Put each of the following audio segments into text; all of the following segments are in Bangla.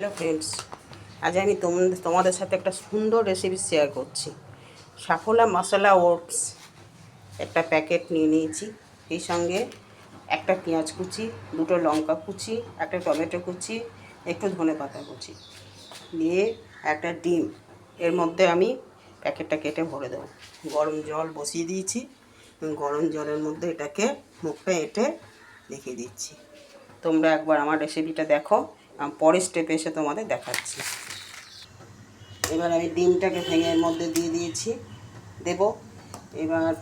হ্যালো ফ্রেন্ডস আজ আমি তোম- তোমাদের সাথে একটা সুন্দর রেসিপি শেয়ার করছি। সাফোলা মশলা ওটস একটা প্যাকেট নিয়ে নিয়েছি। এই সঙ্গে একটা পেঁয়াজ কুচি, দুটো লঙ্কা কুচি, একটা টমেটো কুচি, একটু ধনে পাতা কুচি দিয়ে একটা ডিম। এর মধ্যে আমি প্যাকেটটা কেটে ভরে দেবো। গরম জল বসিয়ে দিয়েছি। গরম জলের মধ্যে এটাকে মুখটা এঁটে রেখে দিচ্ছি। তোমরা একবার আমার রেসিপিটা দেখো। পরের স্টেপে এসে তোমাদের দেখাচ্ছি। এবার আমি ডিমটাকে ভেঙে এর মধ্যে দিয়ে দিয়েছি। দেব। এবার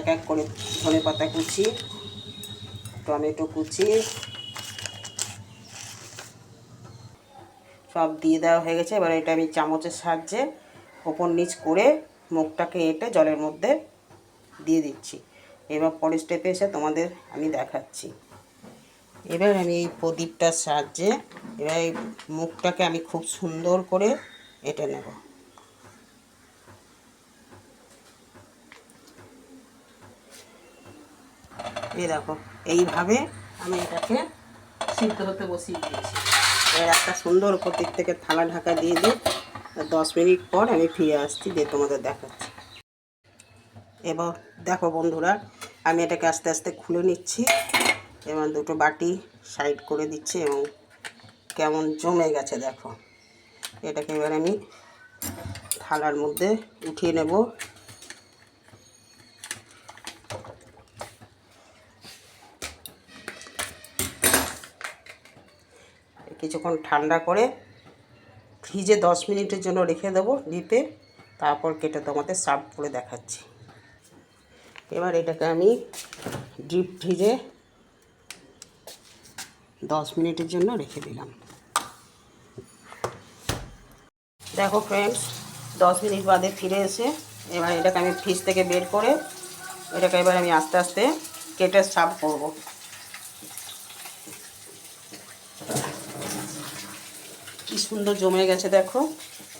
এক এক করে ধনে পাতা কুচি, টমেটো কুচি, সব দিয়ে দেওয়া হয়ে গেছে। এবার এটা আমি চামচের সাহায্যে ওপর নিচ করে মুখটাকে এঁটে জলের মধ্যে দিয়ে দিচ্ছি। এবার পরের স্টেপে এসে তোমাদের আমি দেখাচ্ছি। এবার আমি এই প্রদীপটার সাহায্যে এবার এই মুখটাকে আমি খুব সুন্দর করে এটে নেব। এই দেখো, এইভাবে আমি এটাকে সিদ্ধ হতে বসিয়ে দিয়েছি। এবার একটা সুন্দর উপর দিক থেকে থালা ঢাকা দিয়ে দিই। দশ মিনিট পর আমি ফিরে আসছি দিয়ে তোমাদের দেখাচ্ছি। এবার দেখো বন্ধুরা, আমি এটাকে আস্তে আস্তে খুলে নিচ্ছি। এবং দুটো বাটি সাইড করে দিচ্ছি এবং কেমন জমে গেছে দেখো। এটাকে এবার আমি থালার মধ্যে উঠিয়ে নেব। কিছুক্ষণ ঠান্ডা করে ফ্রিজে দশ মিনিটের জন্য রেখে দেবো ডিপে, তারপর কেটে তোমাদের সার্ভ করে দেখাচ্ছি। এবার এটাকে আমি ডিপ ফ্রিজে দশ মিনিটের জন্য রেখে দিলাম। দেখো ফ্রেন্ডস দশ মিনিট বাদে ফিরে এসে এবার এটাকে আমি ফ্রিজ থেকে বের করে এটাকে এবার আমি আস্তে আস্তে কেটে সার্ভ করব। কি সুন্দর জমে গেছে দেখো।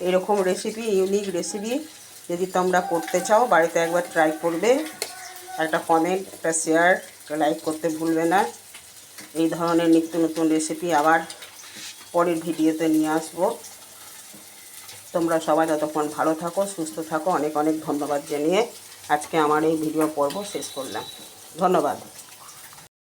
এরকম রেসিপি ইউনিক রেসিপি যদি তোমরা করতে চাও, বাড়িতে একবার ট্রাই করবে। একটা কমেন্ট একটা শেয়ার একটা লাইক করতে ভুলবে না। এই ধরনের নিত্য নতুন রেসিপি আবার পরের ভিডিওতে নিয়ে আসব। তোমরা সবাই যতক্ষণ ভালো থাকো, সুস্থ থাকো। অনেক অনেক ধন্যবাদ জানিয়ে আজকে আমার এই ভিডিও পর্ব শেষ করলাম। ধন্যবাদ।